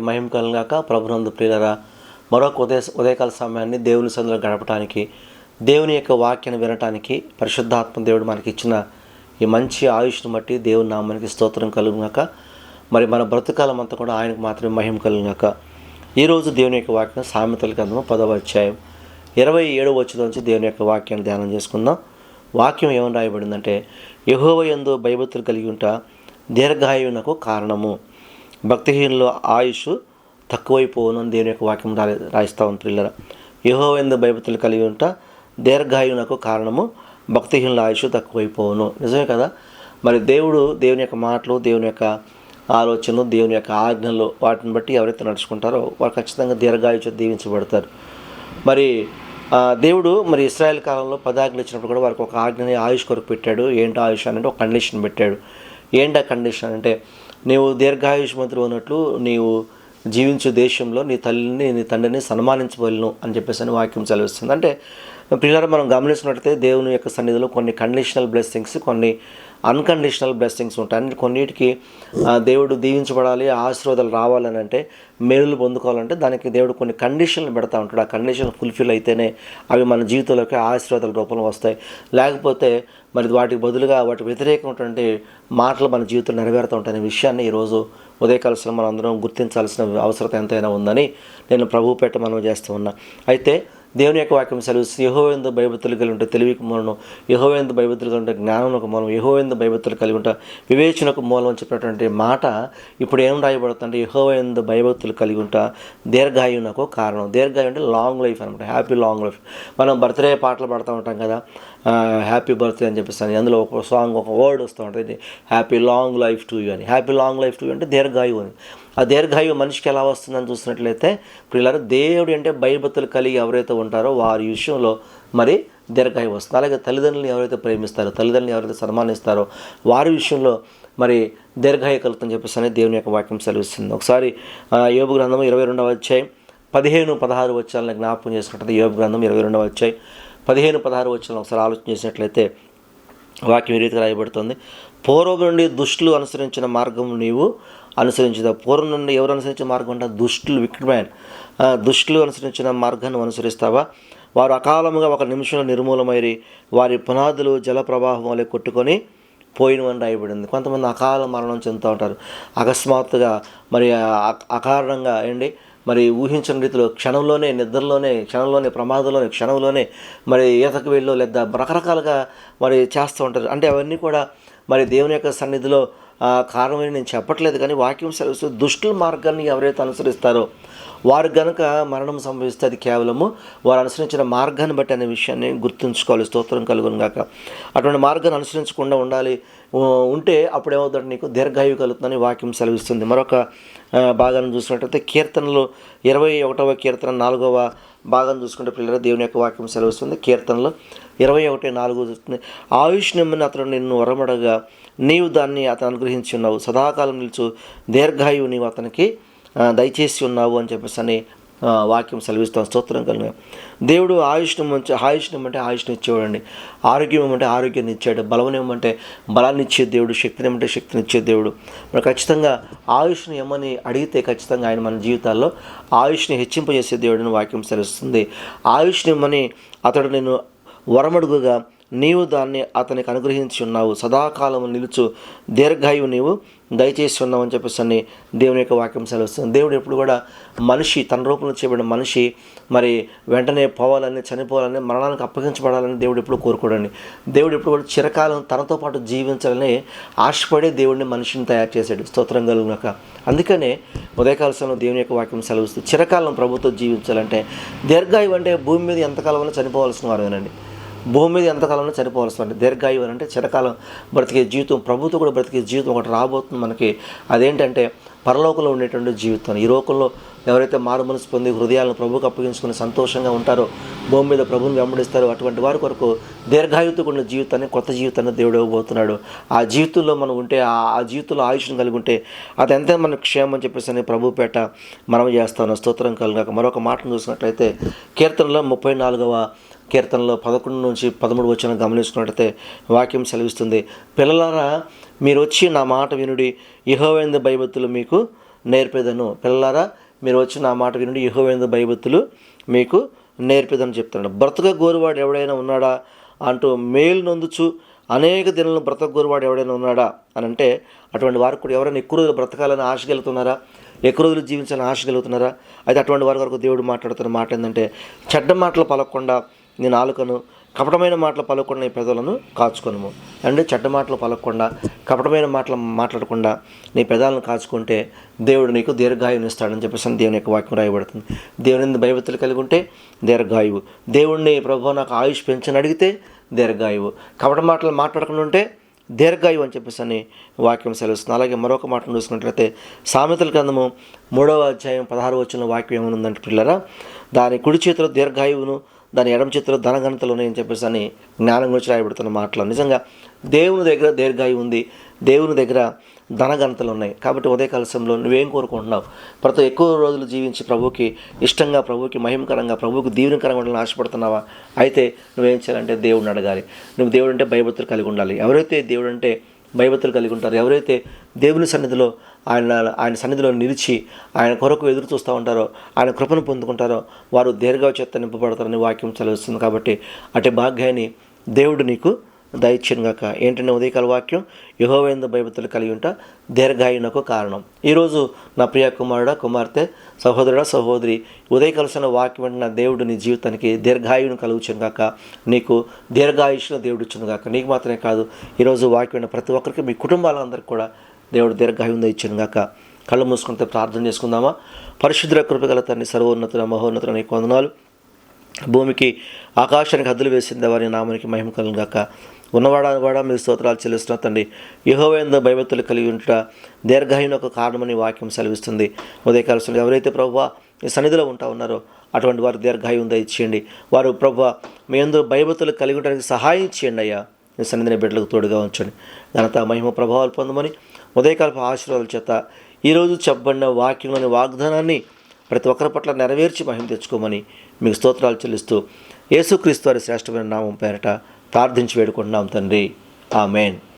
మహిమ కలుగాక ప్రభునందు ప్రియులరా మరొక ఉదయ ఉదయకాల సమయాన్ని దేవుని సందులో గడపటానికి దేవుని యొక్క వాక్యాన్ని వినటానికి పరిశుద్ధాత్మ దేవుడు మనకి ఇచ్చిన ఈ మంచి ఆయుష్ను బట్టి దేవుని నామానికి స్తోత్రం కలుగునాక మరి మన బ్రతుకాలం అంతా కూడా ఆయనకు మాత్రమే మహిమ కలుగునాక ఈరోజు దేవుని యొక్క వాక్యం సామెతల గ్రంథము పదవ అధ్యాయం ఇరవై ఏడవ వచ్చిన నుంచి దేవుని యొక్క వాక్యాన్ని ధ్యానం చేసుకుందాం. వాక్యం ఏమని రాయబడిందంటే యహోవ యందు భయభక్తులు కలిగి ఉంటా దీర్ఘాయువునకు కారణము. భక్తిహీనుల ఆయుష్ తక్కువైపోను అని దేవుని యొక్క వాక్యం రా రాయిస్తూ ఉంది పిల్లల యహోవెందు భయభక్తులు కలిగి ఉంట దీర్ఘాయునకు కారణము భక్తిహీనుల ఆయుష్ తక్కువైపోను. నిజమే కదా? మరి దేవుడు దేవుని యొక్క మాటలు దేవుని యొక్క ఆలోచనలు దేవుని యొక్క ఆజ్ఞలు వాటిని బట్టి ఎవరైతే నడుచుకుంటారో వారు ఖచ్చితంగా దీర్ఘాయుష దీవించబడతారు. మరి దేవుడు మరి ఇస్రాయల్ కాలంలో పదాజ్ఞలు ఇచ్చినప్పుడు కూడా వారికి ఒక ఆజ్ఞని ఆయుష్ కొరకు పెట్టాడు. ఏంటి ఆయుష్ అని అంటే ఒక కండిషన్ పెట్టాడు. ఏంటి ఆ కండిషన్ అంటే నీవు దీర్ఘాయుష్మంతుడు ఉన్నట్లు నీవు జీవించు దేశంలో నీ తల్లిని నీ తండ్రిని సన్మానించవలను అని చెప్పేసి అని వాక్యం చదివిస్తుంది అంటే పిల్లలు మనం గమనించినట్లయితే దేవుని యొక్క సన్నిధిలో కొన్ని కండిషనల్ బ్లెస్సింగ్స్ కొన్ని అన్కండిషనల్ బ్లెస్సింగ్స్ ఉంటాయి. అంటే కొన్నిటికి దేవుడు దీవించబడాలి ఆశీర్వాదాలు రావాలని అంటే మేలులు పొందుకోవాలంటే దానికి దేవుడు కొన్ని కండిషన్లు పెడతా ఉంటాడు. ఆ కండిషన్ ఫుల్ఫిల్ అయితేనే అవి మన జీవితంలోకి ఆశీర్వాదాల రూపంలో వస్తాయి. లేకపోతే మరి వాటికి బదులుగా వాటి వ్యతిరేకమైనటువంటి మాటలు మన జీవితంలో నెరవేరుతూ ఉంటాయనే విషయాన్ని ఈరోజు ఉదయకాలసిన మనం అందరం గుర్తించాల్సిన అవసరం ఎంతైనా ఉందని నేను ప్రభుపేట పెట్ట మనం చేస్తూ ఉన్నా. అయితే దేవుని యొక్క వాక్యం సెలవు యహోవేందు భయభక్తులు కలిగి ఉంటే తెలివికి మూలం యహోవేందు భయభక్తులు కలిగి ఉంటే జ్ఞానమునకు మూలం యహోవేందు భయభక్తులు కలిగి ఉంటే వివేచనకు మూలం అని చెప్పినటువంటి మాట ఇప్పుడు ఏం రాయబడుతుందంటే యహోవేందు భయభక్తులు కలిగి ఉంటా దీర్ఘాయునకు కారణం. దీర్ఘాయు అంటే లాంగ్ లైఫ్ అనమాట హ్యాపీ లాంగ్ లైఫ్ మనం బర్త్డే పాటలు పాడుతూ ఉంటాం కదా హ్యాపీ బర్త్డే అని చెప్పిస్తాను అందులో ఒక సాంగ్ ఒక వర్డ్ వస్తూ ఉంటుంది happy long life to you అని. Happy long life to you అంటే దీర్ఘాయు అని. ఆ దీర్ఘాయు మనిషికి ఎలా వస్తుందని చూసినట్లయితే పిల్లలు దేవుడు అంటే భయభక్తులు కలిగి ఎవరైతే ఉంటారో వారి విషయంలో మరి దీర్ఘాయు వస్తుంది. అలాగే తల్లిదండ్రులను ఎవరైతే ప్రేమిస్తారో తల్లిదండ్రులను ఎవరైతే సన్మానిస్తారో వారి విషయంలో మరి దీర్ఘాయు కలుగుతుందని చెప్పేసి అనేది దేవుని యొక్క వాక్యం సెలవిస్తుంది. ఒకసారి ఆ, గ్రంథం ఇరవై రెండవ అధ్యాయం పదిహేను పదహారు వచ్చాలని జ్ఞాపకం చేసుకుంటుంది యోగ గ్రంథం ఇరవై రెండవ అధ్యాయం పదిహేను పదహారు వచ్చాలని ఒకసారి ఆలోచన చేసినట్లయితే వాక్యం ఈ రీతిగా రాయబడుతుంది. పూర్వం నుండి దుష్టులు అనుసరించిన మార్గం నీవు అనుసరించదు? పూర్వం నుండి ఎవరు అనుసరించిన మార్గం అంటే? దుష్టులు విక్రమైన దుష్టులు అనుసరించిన మార్గాన్ని అనుసరిస్తావా? వారు అకాలముగా ఒక నిమిషంలో నిర్మూలమైరి వారి పునాదులు జల ప్రవాహం వలె కొట్టుకొని పోయినవని రాయబడింది. కొంతమంది అకాల మరణం చెందుతూ ఉంటారు. అకస్మాత్తుగా మరి అకారణంగా ఏంటి? మరి ఊహించిన రీతిలో క్షణంలోనే నిద్రలోనే క్షణంలోనే ప్రమాదంలోనే క్షణంలోనే మరి ఈతకు వెళ్ళో లేదా రకరకాలుగా మరి చేస్తూ ఉంటారు. అంటే అవన్నీ కూడా మరి దేవుని యొక్క సన్నిధిలో కారణమని నేను చెప్పట్లేదు కానీ వాక్యం సెలవు దుష్టుల మార్గాన్ని ఎవరైతే అనుసరిస్తారో వారు గనుక మరణం సంభవిస్తే అది కేవలము వారు అనుసరించిన మార్గాన్ని బట్టి అనే విషయాన్ని గుర్తుంచుకోవాలి. స్తోత్రం కలుగును గాక. అటువంటి మార్గాన్ని అనుసరించకుండా ఉండాలి. ఉంటే అప్పుడు ఏమవుతుంది నీకు దీర్ఘాయువు కలుగుతుందని వాక్యం సెలవిస్తుంది. మరొక భాగాన్ని చూసినట్టయితే కీర్తనలు ఇరవై ఒకటవ కీర్తన నాలుగవ భాగం చూసుకుంటే పిల్లల దేవుని యొక్క వాక్యం సెలవిస్తుంది. కీర్తనలు ఇరవై ఒకటి నాలుగు చూస్తుంది. ఆయుష్ నిమ్మని అతను నిన్ను వరమడగా నీవు దాన్ని అతను అనుగ్రహించి ఉన్నావు. సదాకాలం నిలుచు దీర్ఘాయువు నీవు అతనికి దయచేసి ఉన్నావు అని చెప్పేసి అని వాక్యం సెలవిస్తాం స్తోత్రం కలిగిన. దేవుడు ఆయుష్ను మంచి ఆయుష్ను ఇమ్మంటే ఆయుష్ని ఇచ్చేవాడండి. ఆరోగ్యం ఇవ్వమంటే ఆరోగ్యాన్ని ఇచ్చాడు. బలం ఇవ్వమంటే బలాన్ని ఇచ్చే దేవుడు. శక్తిని ఇవ్వమంటే శక్తిని ఇచ్చే దేవుడు. మరి ఖచ్చితంగా ఆయుష్ని ఏమని అడిగితే ఖచ్చితంగా ఆయన మన జీవితాల్లో ఆయుష్ని హెచ్చింపజేసే దేవుడిని వాక్యం సెలవిస్తుంది. ఆయుష్ని ఇమ్మని అతడు నేను వరమడుగుగా నీవు దాన్ని అతనికి అనుగ్రహించి ఉన్నావు సదాకాలము నిలుచు దీర్ఘాయువు నీవు. దయచేసి ఉన్నావు అని చెప్పేసి అని దేవుని యొక్క వాక్యం సెలవుస్తుంది. దేవుడు ఎప్పుడు కూడా మనిషి తన రూపంలో చేయబడిన మనిషి మరి వెంటనే పోవాలని చనిపోవాలని మరణానికి అప్పగించబడాలని దేవుడు ఎప్పుడు కోరుకోడండి. దేవుడు ఎప్పుడు కూడా చిరకాలం తనతో పాటు జీవించాలని ఆశపడే దేవుడిని మనిషిని తయారు చేశాడు. స్తోత్రం కలుగునక. అందుకనే ఉదయకాల సమయంలో దేవుని యొక్క వాక్యం సెలవుస్తుంది. చిరకాలం ప్రభుత్వం జీవించాలంటే దీర్ఘాయువు అంటే భూమి మీద ఎంతకాలం చనిపోవాల్సిన వారేనండి భూమి మీద ఎంతకాలంలో చనిపోవాల్సి ఉంటుంది? దీర్ఘాయువు అని అంటే చిరకాలం బ్రతికే జీవితం ప్రభుత్వం కూడా బ్రతికే జీవితం ఒకటి రాబోతుంది మనకి. అదేంటంటే పరలోకంలో ఉండేటువంటి జీవితం. ఈ లోకంలో ఎవరైతే మారు మనసు పొంది హృదయాలను ప్రభుకు అప్పగించుకుని సంతోషంగా ఉంటారో భూమి మీద ప్రభుని వెంబడిస్తారో అటువంటి వారి కొరకు దీర్ఘాయువుతో ఉన్న జీవితాన్ని కొత్త జీవితాన్ని దేవుడు ఇవ్వబోతున్నాడు. ఆ జీవితంలో మనం ఉంటే ఆ ఆ జీవితంలో ఆయుష్ను కలిగి ఉంటే అది ఎంత మనకు క్షేమం అని చెప్పేసి అని ప్రభు పేట మనం చేస్తాను. స్తోత్రం కలుగాక మరొక మాటను చూసినట్లయితే కీర్తనలో ముప్పై నాలుగవ కీర్తనలో పదకొండు నుంచి పదమూడు వచ్చిన గమనించుకున్నట్లయితే వాక్యం సెలవిస్తుంది. పిల్లలారా మీరు వచ్చి నా మాట వినుడి. యహోవేంద భయభక్తులు మీకు నేర్పేదను. పిల్లలారా మీరు వచ్చి నా మాట వినుడి. యహోవేందు భయభక్తులు మీకు నేర్పేదని చెప్తున్నాడు. బ్రతక గోరువాడు ఎవడైనా ఉన్నాడా అంటూ మేలు నొందుచు అనేక దినాలను బ్రతక గోరువాడు ఎవడైనా ఉన్నాడా అని అంటే అటువంటి వారికి కూడా ఎవరైనా ఎక్కువ రోజులు బ్రతకాలని ఆశగలుగుతున్నారా ఎక్కువ రోజులు జీవించాలని ఆశగలుగుతున్నారా అయితే అటువంటి వారి వరకు దేవుడు మాట్లాడుతున్న మాట ఏంటంటే చెడ్డ మాటలు పలకకుండా నేను ఆలుకను కపటమైన మాటలు పలకకుండా నీ పెదవులను కాచుకొనుము. అంటే చెడ్డ మాటలు పలకకుండా కపటమైన మాటలు మాట్లాడకుండా నీ పెదాలను కాచుకుంటే దేవుడు నీకు దీర్ఘాయువుని ఇస్తాడని చెప్పేసి దేవుని యొక్క వాక్యం రాయబడుతుంది. దేవుని భయభక్తులు కలిగి ఉంటే దీర్ఘాయువు. దేవుణ్ణి ప్రభు నాకు ఆయుష్ పెంచని అడిగితే దీర్ఘాయువు. కపట మాటలు మాట్లాడకుండా ఉంటే దీర్ఘాయువు అని చెప్పేసి అని వాక్యం సెలవుస్తుంది. అలాగే మరొక మాటను చూసుకున్నట్లయితే సామెతల గ్రంథము మూడవ అధ్యాయం పదహారు వచ్చిన వాక్యం ఏమనుందంటే పిల్లరా దాని కుడి చేతిలో దీర్ఘాయువును దాని ఎడమ చేతిలో ధనఘనతలు ఉన్నాయని చెప్పేసి అని జ్ఞానం గురించి రాయబడుతున్న మాటలు. నిజంగా దేవుని దగ్గర దీర్ఘాయు ఉంది. దేవుని దగ్గర ధనఘనతలు ఉన్నాయి. కాబట్టి ఉదయ కలశంలో నువ్వేం కోరుకుంటున్నావు? ప్రతి ఎక్కువ రోజులు జీవించి ప్రభుకి ఇష్టంగా ప్రభుకి మహిమకరంగా ప్రభువుకి దీవెనకరంగా ఉండాలని ఆశపడుతున్నావా? అయితే నువ్వేం చేయాలంటే దేవుడిని అడగాలి. నువ్వు దేవుడు అంటే భయభక్తులు కలిగి ఉండాలి. ఎవరైతే దేవుడు అంటే భయభక్తులు కలిగి ఉంటారు ఎవరైతే దేవుని సన్నిధిలో ఆయన ఆయన సన్నిధిలో నిలిచి ఆయన కొరకు ఎదురు చూస్తూ ఉంటారో ఆయన కృపను పొందుకుంటారో వారు దీర్ఘ నింపబడతారని వాక్యం చదివిస్తుంది కాబట్టి అటు భాగ్యాన్ని దేవుడు నీకు దయచేనుగాక ఏంటంటే ఉదయకాల వాక్యం? యహోవేంద భయభక్తులు కలిగి ఉంట దీర్ఘాయునకు కారణం. ఈరోజు నా ప్రియ కుమారుడ కుమార్తె సహోదరుడ సహోదరి ఉదయకలసిన వాక్యం అంటే నా దేవుడు నీ జీవితానికి దీర్ఘాయుని కలుగుచును గాక నీకు దీర్ఘాయుష్ను దేవుడు ఇచ్చును గాక నీకు మాత్రమే కాదు ఈరోజు వాక్యం ప్రతి ఒక్కరికి మీ కుటుంబాలందరికీ కూడా దేవుడు దీర్ఘాయుందో దయచును గాక కళ్ళు మూసుకుంటే ప్రార్థన చేసుకుందామా? పరిశుద్ర కృపగల తండ్రి సర్వోన్నతుల మహోన్నతుల నీకు వందనాలు. భూమికి ఆకాశానికి హద్దులు వేసింది వారి నామానికి మహిమ కలుగాక ఉన్నవాడా కూడా మీరు స్తోత్రాలు చెల్లిస్తున్న తండ్రి యహోవేంద భయభక్తులు కలిగి ఉంట దీర్ఘాయుని ఒక కారణమని వాక్యం సెలవిస్తుంది. ఉదయకాల ఎవరైతే ప్రభు ఈ సన్నిధిలో ఉంటా ఉన్నారో అటువంటి వారు దీర్ఘాయుం ఇచ్చేయండి వారు ప్రభు మీ అందరూ భయభక్తులు కలిగి ఉండడానికి సహాయం చేయండి అయ్యా. మీ సన్నిధిని బిడ్డలకు తోడుగా ఉంచండి. ఘనత మహిమ ప్రభావాలు పొందమని ఉదయకాలపు ఆశీర్వాదాల చేత ఈరోజు చెప్పబడిన వాక్యంలోని వాగ్దానాన్ని ప్రతి ఒక్కరి పట్ల నెరవేర్చి మహిమ తెచ్చుకోమని మీకు స్తోత్రాలు చెల్లిస్తూ యేసుక్రీస్తు వారి శ్రేష్టమైన నామం పేరట ప్రార్థించి వేడుకుంటున్నాం తండ్రి. ఆమెన్.